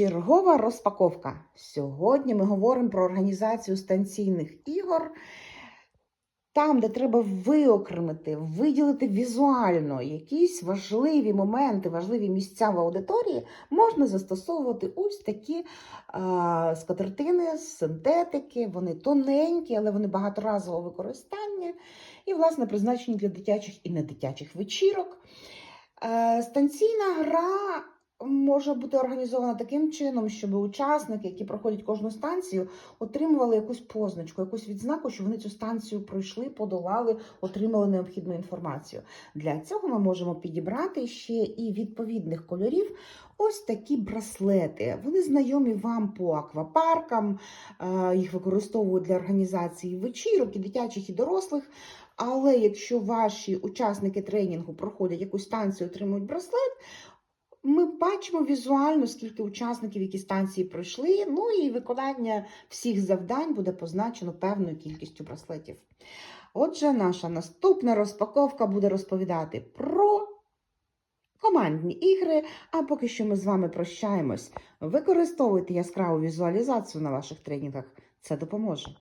Чергова розпаковка. Сьогодні ми говоримо про організацію станційних ігор. Там, де треба виокремити, виділити візуально якісь важливі моменти, важливі місця в аудиторії, можна застосовувати ось такі а, скатертини синтетики. Вони тоненькі, але вони багаторазового використання і, власне, призначені для дитячих і недитячих вечірок. Е, Станційна гра може бути організована таким чином, щоб учасники, які проходять кожну станцію, отримували якусь позначку, якусь відзнаку, що вони цю станцію пройшли, подолали, отримали необхідну інформацію. Для цього ми можемо підібрати ще і відповідних кольорів. Ось такі браслети. Вони знайомі вам по аквапаркам, е, їх використовують для організації вечірок і дитячих, і дорослих. Але якщо ваші учасники тренінгу проходять якусь станцію, отримують браслет, ми бачимо візуально, скільки учасників які станції пройшли. Ну і виконання всіх завдань буде позначено певною кількістю браслетів. Отже, наша наступна розпаковка буде розповідати про командні ігри. А поки що ми з вами прощаємось. Використовуйте яскраву візуалізацію на ваших тренінгах. Це допоможе.